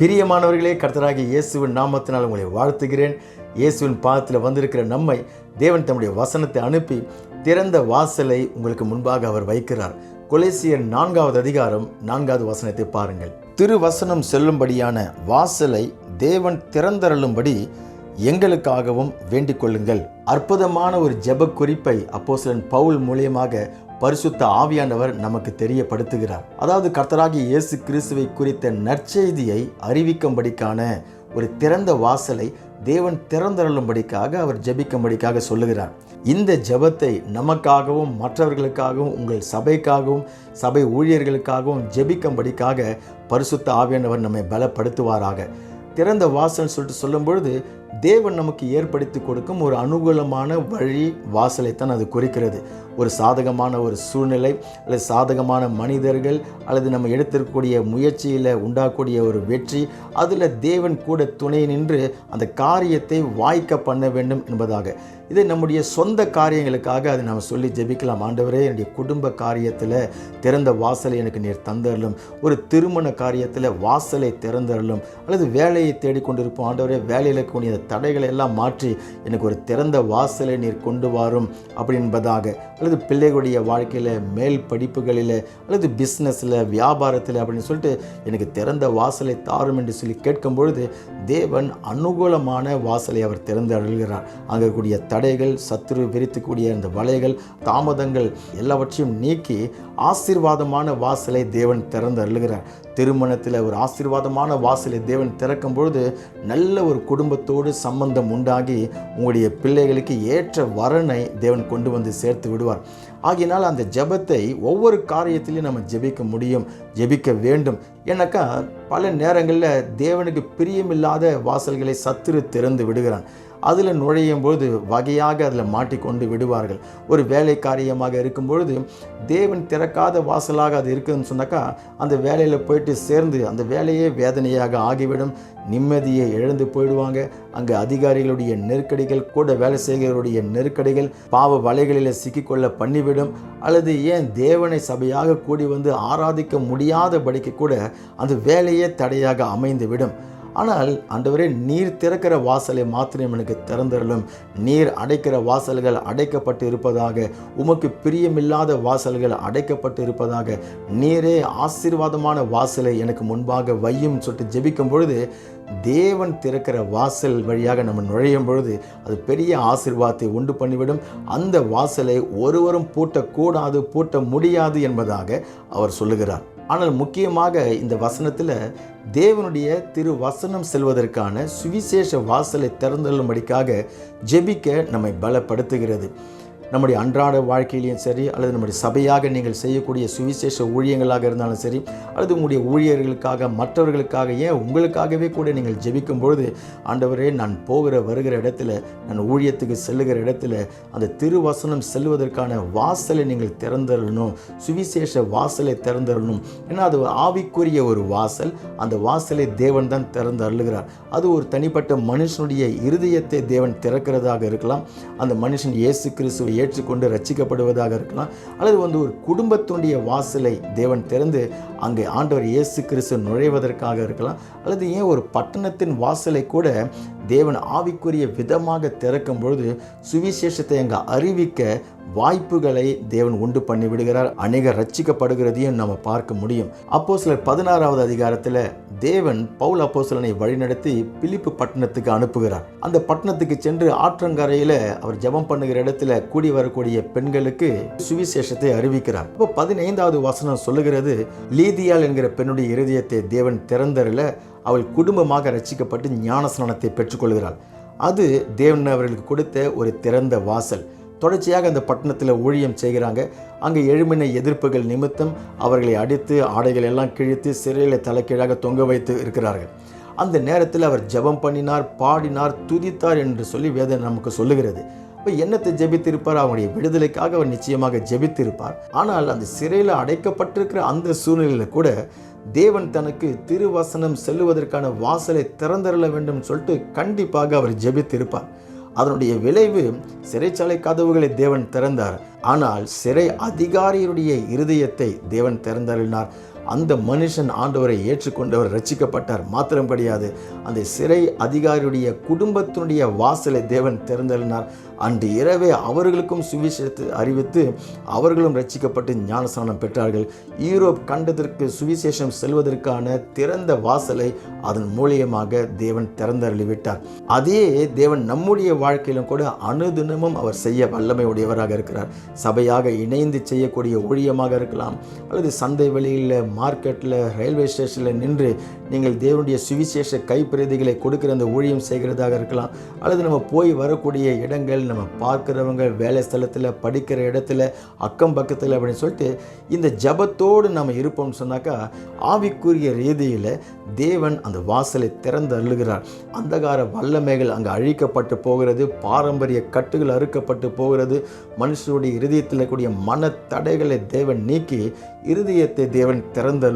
பிரியமானவர்களே கர்த்தராகிய இயேசுவின் நாமத்தினால் உங்களை வாழ்த்துகிறேன். இயேசுவின் பாதத்தில் வந்திருக்கிற நம்மை தேவன் தம்முடைய வசனத்தை அனுப்பி திறந்த வாசலை உங்களுக்கு முன்பாக அவர் வைக்கிறார். கொலேசியர் நான்காவது அதிகாரம் நான்காவது வசனத்தை பாருங்கள். திருவசனம் செல்லும்படியான வாசலை தேவன் திறந்தருளும்படி எங்களுக்காகவும் வேண்டிக் கொள்ளுங்கள். அற்புதமான ஒரு ஜெப குறிப்பை அப்போஸ்தலன் பவுல் மூலியமாக பரிசுத்த ஆவியானவர் நமக்கு தெரியப்படுத்துகிறார். அதாவது கர்த்தராகிய இயேசு கிறிஸ்துவை குறித்த நற்செய்தியை அறிவிக்கும்படிக்கான ஒரு திறந்த வாசலை தேவன் திறந்தருளும்படிக்காக அவர் ஜெபிக்கும்படிக்காக சொல்லுகிறார். இந்த ஜெபத்தை நமக்காகவும் மற்றவர்களுக்காகவும் உங்கள் சபைக்காகவும் சபை ஊழியர்களுக்காகவும் ஜெபிக்கும்படிக்காக பரிசுத்த ஆவியானவர் நம்மை பலப்படுத்துவாராக. திறந்த வாசல் சொல்லிட்டு சொல்லும் பொழுது தேவன் நமக்கு ஏற்படுத்தி கொடுக்கும் ஒரு அனுகூலமான வழி வாசலைத்தான் அது குறிக்கிறது. ஒரு சாதகமான ஒரு சூழ்நிலை அல்லது சாதகமான மனிதர்கள் அல்லது நம்ம எடுத்திருக்கக்கூடிய முயற்சியில் உண்டாகக்கூடிய ஒரு வெற்றி அதில் தேவன் கூட துணை நின்று அந்த காரியத்தை வாய்க்க பண்ண வேண்டும் என்பதாக. இது நம்முடைய சொந்த காரியங்களுக்காக அதை நம்ம சொல்லி ஜெபிக்கலாம். ஆண்டவரே என்னுடைய குடும்ப காரியத்தில் திறந்த வாசலை எனக்கு நீர் தந்தரலும் ஒரு திருமண காரியத்தில் வாசலை திறந்தரலும் அல்லது வேலையை தேடிக்கொண்டிருப்போம். ஆண்டவரே வேலையில் இருக்கக்கூடிய தடைகளை எல்லாம் மாற்றி எனக்கு ஒரு திறந்த வாசலை நீர் கொண்டு வரும் அப்படி என்பதாக அல்லது பிள்ளைகளுடைய வாழ்க்கையில் மேல் படிப்புகளில் அல்லது பிஸ்னஸில் வியாபாரத்தில் அப்படின்னு சொல்லிட்டு எனக்கு திறந்த வாசலை தாரும் என்று சொல்லி கேட்கும் பொழுது தேவன் அனுகூலமான வாசலை அவர் திறந்து அழுகிறார் அங்கே தடை தடைகள் சத்துரு விரித்துக்கூடிய அந்த வலைகள் தாமதங்கள் எல்லாவற்றையும் நீக்கி ஆசீர்வாதமான வாசலை தேவன் திறந்து அருளுகிறார். திருமணத்தில் ஒரு ஆசீர்வாதமான வாசலை தேவன் திறக்கும் பொழுது நல்ல ஒரு குடும்பத்தோடு சம்பந்தம் உண்டாகி உங்களுடைய பிள்ளைகளுக்கு ஏற்ற வரனை தேவன் கொண்டு வந்து சேர்த்து விடுவார். ஆகையினால் அந்த ஜெபத்தை ஒவ்வொரு காரியத்திலையும் நம்ம ஜெபிக்க முடியும் ஜெபிக்க வேண்டும். ஏன்னாக்கா பல நேரங்களில் தேவனுக்கு பிரியமில்லாத வாசல்களை சத்துரு திறந்து விடுகிறான். அதில் நுழையும் பொழுது வகையாக அதில் மாட்டிக்கொண்டு விடுவார்கள். ஒரு வேலை காரியமாக இருக்கும் பொழுது தேவன் திறக்காத வாசலாக அது இருக்குதுன்னு சொன்னாக்கா அந்த வேலையில் போயிட்டு சேர்ந்து அந்த வேலையே வேதனையாக ஆகிவிடும். நிம்மதியை இழந்து போயிடுவாங்க. அங்கே அதிகாரிகளுடைய நெருக்கடிகள் கூட வேலை செய்கிறவருடைய நெருக்கடிகள் பாவ வலைகளில் சிக்கிக்கொள்ள பண்ணிவிடும். அல்லது ஏன் தேவனை சபையாக கூடி வந்து ஆராதிக்க முடியாதபடிக்கு கூட அந்த வேலையே தடையாக அமைந்துவிடும். ஆனால் ஆண்டவரே நீர் திறக்கிற வாசலை மாத்திரம் எனக்கு திறந்தரலும் நீர் அடைக்கிற வாசல்கள் அடைக்கப்பட்டு இருப்பதாக உமக்கு பிரியமில்லாத வாசல்கள் அடைக்கப்பட்டு இருப்பதாக நீரே ஆசீர்வாதமான வாசலை எனக்கு முன்பாக வையும் சொல்லிட்டு ஜெபிக்கும் பொழுது தேவன் திறக்கிற வாசல் வழியாக நம்ம நுழையும் பொழுது அது பெரிய ஆசிர்வாதத்தை உண்டு பண்ணிவிடும். அந்த வாசலை ஒருவரும் பூட்டக்கூடாது பூட்ட முடியாது என்பதாக அவர் சொல்லுகிறார். ஆனால் முக்கியமாக இந்த வசனத்தில் தேவனுடைய திரு வசனம் செல்வதற்கான சுவிசேஷ வாசலை திறந்தள்ளும்படிக்காக ஜெபிக்க நம்மை பலப்படுத்துகிறது. நம்முடைய அன்றாட வாழ்க்கையிலையும் சரி அல்லது நம்முடைய சபையாக நீங்கள் செய்யக்கூடிய சுவிசேஷ ஊழியங்களாக இருந்தாலும் சரி அல்லது உங்களுடைய ஊழியர்களுக்காக மற்றவர்களுக்காக ஏன் உங்களுக்காகவே கூட நீங்கள் ஜெபிக்கும் பொழுது ஆண்டவரே நான் போகிற வருகிற இடத்துல நான் ஊழியத்துக்கு செல்லுகிற இடத்துல அந்த திருவசனம் செல்வதற்கான வாசலை நீங்கள் திறந்தரணும் சுவிசேஷ வாசலை திறந்தரணும். ஏன்னா அது ஆவிக்குரிய ஒரு வாசல் அந்த வாசலை தேவன் தான் திறந்து அருளுகிறார். அது ஒரு தனிப்பட்ட மனுஷனுடைய இருதயத்தை தேவன் திறக்கிறதாக இருக்கலாம். அந்த மனுஷன் இயேசு கிறிஸ்துவை ஏற்றுக்கொண்டு ரட்சிக்கப்படுவதாக இருக்கலாம். அல்லது வந்து ஒரு குடும்பத்தினுடைய வாசலை தேவன் திறந்து அங்கே ஆண்டவர் இயேசு கிறிஸ்து நுழைவதற்காக இருக்கலாம். அல்லது ஏன் ஒரு பட்டணத்தின் வாசலை கூட தேவன் ஆவிக்குரிய விதமாக திறக்கும் பொழுது சுவிசேஷத்தை அங்கே அறிவிக்க வாய்ப்புகளை தேவன் உண்டு பண்ணி விடுகிறார் அநேக ரட்சிக்கப்படுகிறதையும் நம்ம பார்க்க முடியும். அப்போ சிலர் பதினாறாவது அதிகாரத்தில் தேவன் பவுல் அப்போசலனை வழிநடத்தி பிலிப்பு பட்டணத்துக்கு அனுப்புகிறார். அந்த பட்டணத்துக்கு சென்று ஆற்றங்கரையில் அவர் ஜெபம் பண்ணுகிற இடத்துல கூடி வரக்கூடிய பெண்களுக்கு சுவிசேஷத்தை அறிவிக்கிறார். இப்போ பதினைந்தாவது வசனம் சொல்லுகிறது லீதியால் என்கிற பெண்ணுடைய இருதயத்தை தேவன் திறந்தரில் அவள் குடும்பமாக ரசிக்கப்பட்டு ஞானஸ்நானத்தை பெற்றுக்கொள்கிறாள். அது தேவன் அவர்களுக்கு கொடுத்த ஒரு திறந்த வாசல். தொடர்ச்சியாக அந்த பட்டணத்தில் ஊழியம் செய்கிறாங்க. அங்கே எழுமின எதிர்ப்புகள் நிமித்தம் அவர்களை அடித்து ஆடைகள் எல்லாம் கிழித்து சிறையில் தலைக்கீழாக தொங்க வைத்து இருக்கிறார்கள். அந்த நேரத்தில் அவர் ஜெபம் பண்ணினார் பாடினார் துதித்தார் என்று சொல்லி வேதனை நமக்கு சொல்லுகிறது. இப்போ என்னத்தை ஜெபித்திருப்பார்? அவனுடைய விடுதலைக்காக அவர் நிச்சயமாக ஜெபித்திருப்பார். ஆனால் அந்த சிறையில் அடைக்கப்பட்டிருக்கிற அந்த சூழ்நிலையில் கூட தேவன் தனக்கு திருவசனம் செல்லுவதற்கான வாசலை திறந்தரல வேண்டும் சொல்லிட்டு கண்டிப்பாக அவர் ஜெபித்திருப்பார். அதனுடைய விளைவு சிறைச்சாலை கதவுகளை தேவன் திறந்தார். ஆனால் சிறை அதிகாரியுடைய இருதயத்தை தேவன் திறந்தருளினார். அந்த மனுஷன் ஆண்டவரை ஏற்றுக்கொண்டவர் ரட்சிக்கப்பட்டார். மாத்திரம் கிடையாது அந்த சிறை அதிகாரியுடைய குடும்பத்தினுடைய வாசலை தேவன் திறந்தளினார் அன்று இரவே அவர்களுக்கும் சுவிசேஷத்தை அறிவித்து அவர்களும் ரட்சிக்கப்பட்டு ஞானஸ்நானம் பெற்றார்கள். ஈரோப் கண்டதற்கு சுவிசேஷம் செல்வதற்கான திறந்த வாசலை அதன் மூலியமாக தேவன் திறந்தருளிவிட்டார் அதே தேவன் நம்முடைய வாழ்க்கையிலும் கூட அனுதினமும் அவர் செய்ய வல்லமை உடையவராக இருக்கிறார். சபையாக இணைந்து செய்யக்கூடிய ஊழியமாக இருக்கலாம் அல்லது சந்தை வெளியில் மார்க்கெட்டில் ரயில்வே ஸ்டேஷனில் நின்று நீங்கள் தேவனுடைய சுவிசேஷ கைப்பிரதிகளை கொடுக்கிற அந்த ஊழியம் செய்கிறதாக இருக்கலாம். அல்லது நம்ம போய் வரக்கூடிய இடங்கள் நம்ம பார்க்குறவங்க வேலை ஸ்தலத்தில் படிக்கிற இடத்துல அக்கம் பக்கத்தில் அப்படின்னு சொல்லிட்டு இந்த ஜபத்தோடு நம்ம இருப்போம்னு சொன்னாக்கா ஆவிக்குரிய ரீதியில் தேவன் அந்த வாசலை திறந்து அள்ளுகிறார். அந்தகார வல்லமைகள் அங்கே அழிக்கப்பட்டு போகிறது பாரம்பரிய கட்டுகள் அறுக்கப்பட்டு போகிறது. மனுஷனுடைய இருதயத்தில் கூடிய மன தடைகளை தேவன் நீக்கி இருதயத்தை தேவன் திறந்து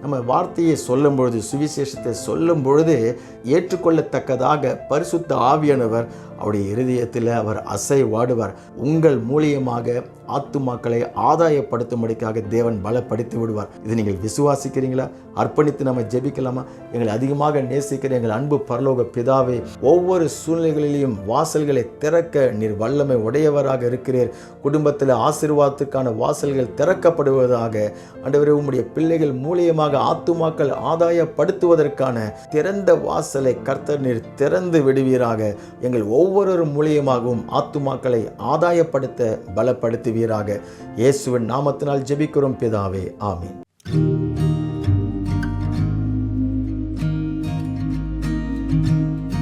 நம்ம வார்த்தையை சொல்லும் பொழுது சுவிசேஷத்தை சொல்லும் பொழுது ஏற்றுக்கொள்ளத்தக்கதாக பரிசுத்த ஆவியானவர் அவருடைய இருதயத்தில் அவர் அசைவாடுவார். உங்கள் மூலியமாக ஆத்துமாக்களை ஆதாயப்படுத்தும்படிக்காக தேவன் பலப்படுத்தி விடுவார். இது நீங்கள் விசுவாசிக்கிறீங்களா? அர்ப்பணித்து நம்ம ஜெபிக்கலாமா? எங்களை அதிகமாக நேசிக்கிற எங்கள் அன்பு பரலோக பிதாவே ஒவ்வொரு சூழ்நிலைகளிலும் வாசல்களை திறக்க நீர் வல்லமை உடையவராக இருக்கிறீர். குடும்பத்தில் ஆசீர்வாதத்துக்கான வாசல்கள் திறக்கப்படுவதாக ஆண்டவரே உம்முடைய பிள்ளைகள் மூலியமாக ஆத்துமாக்கள் ஆதாயப்படுத்துவதற்கான திறந்த வாசலை கர்த்தர் நீர் திறந்து விடுவீராக. எங்கள் ஒவ்வொருவர் மூலியமாகவும் ஆத்துமாக்களை ஆதாயப்படுத்த பலப்படுத்துவீராக இயேசுவின் நாமத்தினால் ஜெபிக்கிறோம் பிதாவே ஆமீன்